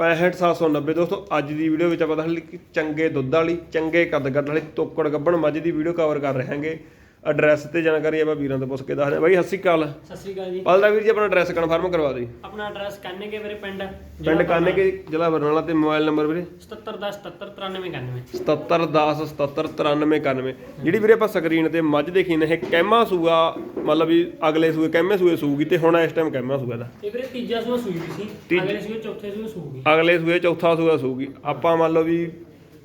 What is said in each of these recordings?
65790 ਦੋਸਤੋ, ਅੱਜ ਦੀ ਵੀਡੀਓ ਵਿੱਚ ਆਪਾਂ ਦੱਸਣ ਕਿ ਚੰਗੇ ਦੁੱਧ ਵਾਲੀ, ਚੰਗੇ ਕੱਦ ਕੱਦ ਵਾਲੀ, ਤੋਕੜ ਗੱਬਣ ਮੱਝ ਦੀ ਵੀਡੀਓ ਕਵਰ ਕਰ ਰਹੇ ਹਾਂਗੇ। ਐਡਰੈਸ ਤੇ ਜਾਣਕਾਰੀ ਆਪਾਂ ਵੀਰਾਂ ਤੋਂ ਪੁੱਛ ਕੇ ਦੱਸਦੇ ਹਾਂ ਬਾਈ ਸਤਿ ਸ਼੍ਰੀ ਅਕਾਲ। ਸਤਿ ਸ੍ਰੀ ਅਕਾਲ ਜੀ। ਪਲਦਾ ਵੀਰ ਜੀ ਆਪਣਾ ਐਡਰੈਸ ਕਨਫਰਮ ਕਰਵਾ ਦਿਓ। ਆਪਣਾ ਐਡਰੈਸ ਕੰਨੇਗੇ ਮੇਰੇ ਪਿੰਡ? ਪਿੰਡ ਕਾਨੇ ਕੇ ਜ਼ਿਲ੍ਹਾ ਬਰਨਾਲਾ ਤੇ ਮੋਬਾਈਲ ਨੰਬਰ ਵੀਰੇ? 7710 7710779391 ਜਿਹੜੀ ਵੀਰੇ ਆਪਾਂ ਸਕਰੀਨ ਤੇ ਮੱਝ ਦੇਖੀ ਨੇ ਇਹ ਕਹਿਮਾ ਸੂਆ ਮਤਲਬ ਵੀ ਅਗਲੇ ਸੂਏ ਕਹਿਮੇ ਸੂਏ ਸੂਗੀ ਤੇ ਹੁਣ ਇਸ ਟਾਈਮ ਕਹਿਮਾ ਸੂਆ ਦਾ ਇਹ ਵੀਰੇ ਤੀਜਾ ਸੂਆ ਸੂਈ ਸੀ ਅਗਲੇ ਸੂਏ ਚੌਥੇ ਸੂਏ ਸੂਗੀ। ਅਗਲੇ ਸੂਏ ਚੌਥਾ ਸੂਆ ਸੂਗੀ। ਆਪਾਂ ਮੰਨ ਲਓ ਵੀ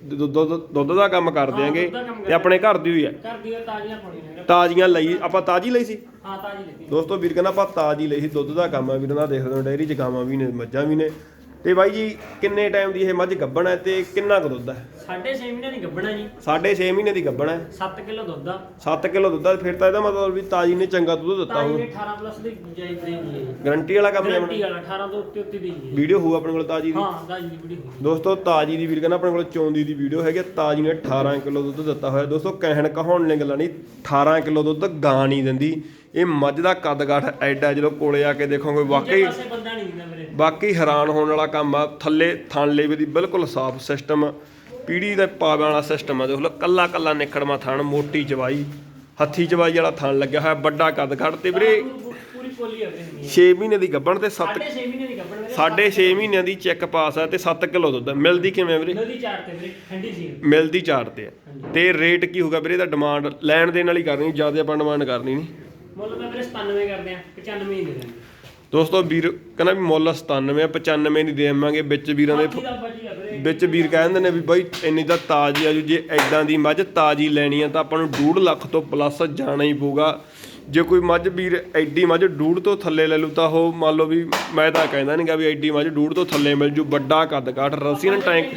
ਦੁੱਧ ਦੁੱਧ- ਦਾ ਕੰਮ ਕਰ ਦਿਆਂਗੇ ਤੇ ਆਪਣੇ ਘਰ ਦੀ ਹੋਈ ਹੈ ਘਰ ਦੀਆਂ ਤਾਜ਼ੀਆਂ ਪਾਉਣੀਆਂ ਨੇ। ਤਾਜ਼ੀਆਂ ਲਈ ਆਪਾਂ ਤਾਜ਼ੀ ਲਈ ਸੀ? ਹਾਂ ਤਾਜ਼ੀ ਲੈਤੀ ਦੋਸਤੋ ਵੀਰ ਕਹਿੰਦਾ ਆਪਾਂ ਤਾਜ਼ੀ ਲਈ ਸੀ ਦੁੱਧ ਦਾ ਕੰਮ ਆ ਵੀਰਾਂ ਦਾ ਦੇਖਦੇ ਹੋ ਡੈਰੀ 'ਚ ਗਾਵਾਂ ਵੀ ਨੇ ਮੱਝਾਂ ਵੀ ਨੇ। ਤੇ ਬਾਈ ਜੀ ਕਿੰਨੇ ਟਾਈਮ ਦੀ ਇਹ ਮੱਝ ਗੱਭਣ ਹੈ ਤੇ ਕਿੰਨਾ ਕੁ ਦੁੱਧ ਹੈ? ਸਾਢੇ 6 ਮਹੀਨੇ ਦੀ ਗੱਭਣਾ ਜੀ। ਸਾਢੇ 6 ਮਹੀਨੇ ਦੀ ਗੱਭਣ ਹੈ। 7 ਕਿਲੋ ਦੁੱਧ ਆ। 7 ਕਿਲੋ ਦੁੱਧ ਹੈ ਫਿਰ ਤਾਂ ਇਹਦਾ ਮਤਲਬ ਵੀ ਤਾਜ਼ੀ ਨੇ ਚੰਗਾ ਦੁੱਧ ਦਿੱਤਾ ਤਾਜ਼ੀ ਹੋ ਨੇ 18 ਪਲੱਸ ਦੀ ਜਾਈ ਦੇ ਜੀ। ਗਰੰਟੀ ਵਾਲਾ ਕੰਮ ਹੈ ਗਰੰਟੀ ਵਾਲਾ 18 ਤੋਂ ਉੱਤੇ ਉੱਤੇ ਦੀ ਜੀ। ਵੀਡੀਓ ਹੋਊ ਆਪਣੇ ਕੋਲ ਤਾਜ਼ੀ ਦੀ? ਹਾਂ ਤਾਜ਼ੀ ਦੀ ਬੜੀ ਹੋਈ ਦੋਸਤੋ ਤਾਜੀ ਦੀ ਵੀਰ ਕਹਿੰਦਾ ਆਪਣੇ ਕੋਲ ਚੌਂਦੀ ਦੀ ਵੀਡੀਓ ਹੈਗੀ ਆ, ਤਾਜੀ ਨੇ 18 ਕਿਲੋ ਦੁੱਧ ਦਿੱਤਾ ਹੋਇਆ। ਦੋਸਤੋ ਕਹਿਣ ਕਹਾਉਣ ਨੇ ਗੱਲਾਂ ਨਹੀਂ। 18 ਕਿਲੋ ਦੁੱਧ ਗਾਂ ਨਹੀਂ ਦਿੰਦੀ। ਇਹ ਮੱਝ ਦਾ ਕੱਦ ਕਾਠ ਐਡਾ ਜਦੋਂ ਕੋਲੇ ਆ ਕੇ ਦੇਖੋਗੇ ਵਾਕਈ ਦੂਜੇ ਪਾਸੇ ਬੰਦਾ ਨਹੀਂ ਦਿੰਦਾ ਵੀਰੇ ਬਾਕੀ ਹੈਰਾਨ ਹੋਣ ਵਾਲਾ ਕੰਮ ਆ ਥੱਲੇ ਥਣ ਲੇਵੇ ਦੀ ਬਿਲਕੁਲ ਸਾਫ਼ ਸਿਸਟਮ ਪੀੜੀ ਦੇ ਪਾਵਣ ਵਾਲਾ ਸਿਸਟਮ ਆ। ਦੇਖ ਲਓ ਕੱਲਾ ਕੱਲਾ ਨਿਖੜਮਾ ਥਣ ਮੋਟੀ ਚਵਾਈ ਹੱਥੀ ਚਵਾਈ ਵਾਲਾ ਥਣ ਲੱਗਿਆ ਹੋਇਆ ਵੱਡਾ ਕੱਦ ਕੱਠ ਤੇ ਵੀਰੇ। ਪੂਰੀ- ਕੋਲੀ ਆ ਵੀਰੇ 6 ਮਹੀਨੇ ਦੀ ਗੱਭਣ ਤੇ 7 ਸਾਢੇ 6 ਮਹੀਨੇ ਦੀ ਗੱਭਣ ਵੀਰੇ। ਸਾਢੇ 6 ਮਹੀਨਿਆਂ ਦੀ ਚੈੱਕ ਪਾਸ ਆ ਤੇ 7 ਕਿਲੋ ਦੁੱਧ। ਮਿਲਦੀ ਕਿਵੇਂ ਵੀਰੇ? ਨਦੀ ਚਾਰ ਤੇ ਵੀਰੇ ਠੰਡੀ ਸੀ। ਮਿਲਦੀ ਚਾਰ ਤੇ ਤੇ ਰੇਟ ਕੀ ਹੋਊਗਾ ਵੀਰੇ? ਦਾ ਡਿਮਾਂਡ ਲੈਣ ਦੇਣ ਵਾਲੀ ਕਰਨੀ ਜ਼ਿਆਦਾ ਆਪਾਂ ਡਿਮਾਂਡ ਕਰਨੀ ਨਹੀਂ। ਮੁੱਲ ਤਾਂ ਵੀਰੇ 97 ਕਰਦੇ ਆ 95 ਹੀ ਦੇ ਦਿੰਦੇ। ਦੋਸਤੋ ਵੀਰ ਕਹਿੰਦਾ ਵੀ ਮੁੱਲ 97 ਆ 95 ਨਹੀਂ ਦੇਵਾਂਗੇ ਵਿੱਚ ਵੀਰਾਂ ਦੇ ਵਿੱਚ ਵੀਰ ਕਹਿੰਦੇ ਨੇ ਵੀ ਬਾਈ ਇੰਨੀ ਤਾਂ ਤਾਜ਼ੀ ਆ ਜੂ ਜੇ ਐਦਾਂ ਦੀ ਮੱਝ ਤਾਜ਼ੀ ਲੈਣੀ ਆ ਤਾਂ ਆਪਾਂ ਨੂੰ 2.5 ਲੱਖ ਤੋਂ ਪਲੱਸ ਜਾਣਾ ਹੀ ਪਊਗਾ। ਜੇ ਕੋਈ ਮੱਝ ਵੀਰ ਐਡੀ ਮੱਝ ਡੂੜ ਤੋਂ ਥੱਲੇ ਲੈ ਲੂ ਤਾਂ ਉਹ ਮੰਨ ਲਓ ਵੀ ਮੈਂ ਤਾਂ ਕਹਿੰਦਾ ਨਹੀਂਗਾ ਵੀ ਐਡੀ ਮੱਝ ਡੂੜ ਤੋਂ ਥੱਲੇ ਮਿਲ ਜੂ ਵੱਡਾ ਕੱਦ ਕਾਠ ਰਸੀਅਨ ਟੈਂਕ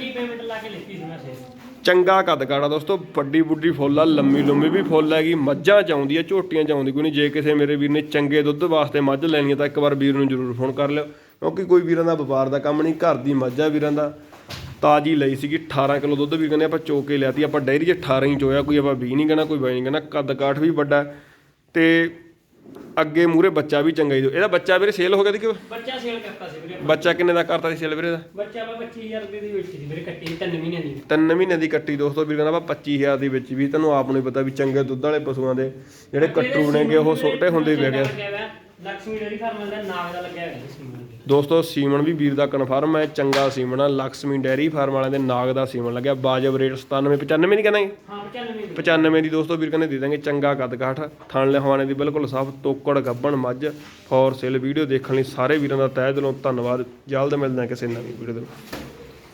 ਚੰਗਾ ਕੱਦ ਕਾਠਾ ਦੋਸਤੋ, ਵੱਡੀ ਬੁੱਢੀ ਫੁੱਲ ਆ, ਲੰਮੀ ਲੰਮੀ ਵੀ ਫੁੱਲ ਹੈਗੀ, ਮੱਝਾਂ ਚ ਆਉਂਦੀ ਆ, ਝੋਟੀਆਂ ਚ ਆਉਂਦੀ ਕੋਈ ਨਹੀਂ ਜੇ ਕਿਸੇ ਮੇਰੇ ਵੀਰ ਨੇ ਚੰਗੇ ਦੁੱਧ ਵਾਸਤੇ ਮੱਝ ਲੈਣੀ ਆ ਤਾਂ ਇੱਕ ਵਾਰ ਵੀਰ ਨੂੰ ਜ਼ਰੂਰ ਫੋਨ ਕਰ ਲਿਓ, ਕਿਉਂਕਿ ਕੋਈ ਵੀਰਾਂ ਦਾ ਵਪਾਰ ਦਾ ਕੰਮ ਨਹੀਂ ਘਰ ਦੀ ਮੱਝਾਂ ਵੀਰਾਂ ਦਾ। ਤਾਜੀ ਲਈ ਸੀਗੀ 18 ਕਿਲੋ ਦੁੱਧ ਵੀ ਕਹਿੰਦੇ ਆਪਾਂ ਚੋ ਕੇ ਲਿਆਤੀ, ਆਪਾਂ ਡੈਰੀ 'ਚ 18 ਹੀ ਚੋਇਆ, ਕੋਈ ਆਪਾਂ 20 ਨਹੀਂ ਕਹਿਣਾ, ਕੋਈ 22 ਨਹੀਂ ਕਹਿਣਾ, ਕੱਦ ਕਾਠ ਵੀ ਵੱਡਾ। ਹੈ ਤੇ ਅੱਗੇ ਮੂਰੇ ਬੱਚਾ ਵੀ ਚੰਗਾ ਹੀ ਦਿਓ ਇਹਦਾ ਬੱਚਾ ਵੀਰੇ ਸੇਲ ਹੋ ਗਿਆ ਸੀ ਕਿ ਬੱਚਾ ਸੇਲ ਕਰਤਾ ਸੀ ਵੀਰੇ। ਬੱਚਾ ਕਿੰਨੇ ਦਾ ਕਰਤਾ ਸੀ ਸੇਲ ਵੀਰੇ ਦਾ ਬੱਚਾ ਵਾ 25000 ਰੁਪਏ ਦੀ ਵੇਚੀ ਸੀ ਵੀਰੇ ਕੱਟੀ 3 ਮਹੀਨਿਆਂ ਦੀ। ਤਿੰਨ ਮਹੀਨੇ ਦੀ ਕੱਟੀ ਦੋਸਤੋ ਵੀਰ ਕਹਿੰਦਾ ਆਪਾਂ 25000 ਦੀ ਵਿੱਚ ਵੀ। ਤੁਹਾਨੂੰ ਆਪ ਨੂੰ ਹੀ ਪਤਾ ਵੀ ਚੰਗੇ ਦੁੱਧ ਵਾਲੇ ਪਸ਼ੂਆਂ ਦੇ ਜਿਹੜੇ ਕੱਟੂ ਨੇਗੇ ਉਹ ਛੋਟੇ ਹੁੰਦੇ ਹੀ ਵਿਕਿਆ ਦੋਸਤੋ ਸੀਮਨ ਵੀ ਵੀਰ ਦਾ ਕਨਫਰਮ ਹੈ ਚੰਗਾ ਸੀਮਣ ਆ। ਲక్ష్ਮੀ ਡੇਰੀ ਫਾਰਮ ਵਾਲਿਆਂ ਦੇ ਨਾਗ ਦਾ ਸੀਮਨ ਲੱਗਿਆ। ਬਾਜਬ ਰੇਟ 97 95 ਨਹੀਂ ਕਹਿੰਦੇ ਹਾਂ 95 ਦੀ। 95 ਦੀ ਦੋਸਤੋ ਵੀਰ ਕਹਿੰਦੇ ਦੇ ਦਾਂਗੇ ਚੰਗਾ ਕੱਦਕਾਠ। ਥਣ ਲਹਵਾਣੇ ਦੀ ਬਿਲਕੁਲ ਸਾਫ਼ ਤੋਕੜ ਗੱਬਣ ਮੱਝ ਫੋਰ ਸੇਲ ਵੀਡੀਓ ਦੇਖਣ ਲਈ ਸਾਰੇ ਵੀਰਾਂ ਦਾ ਤਹਿ ਦਿਲੋਂ ਧੰਨਵਾਦ। ਜਲਦ ਮਿਲਦੇ ਹਾਂ ਕਿਸੇ ਨਵੀਂ ਵੀਡੀਓ ਦੇ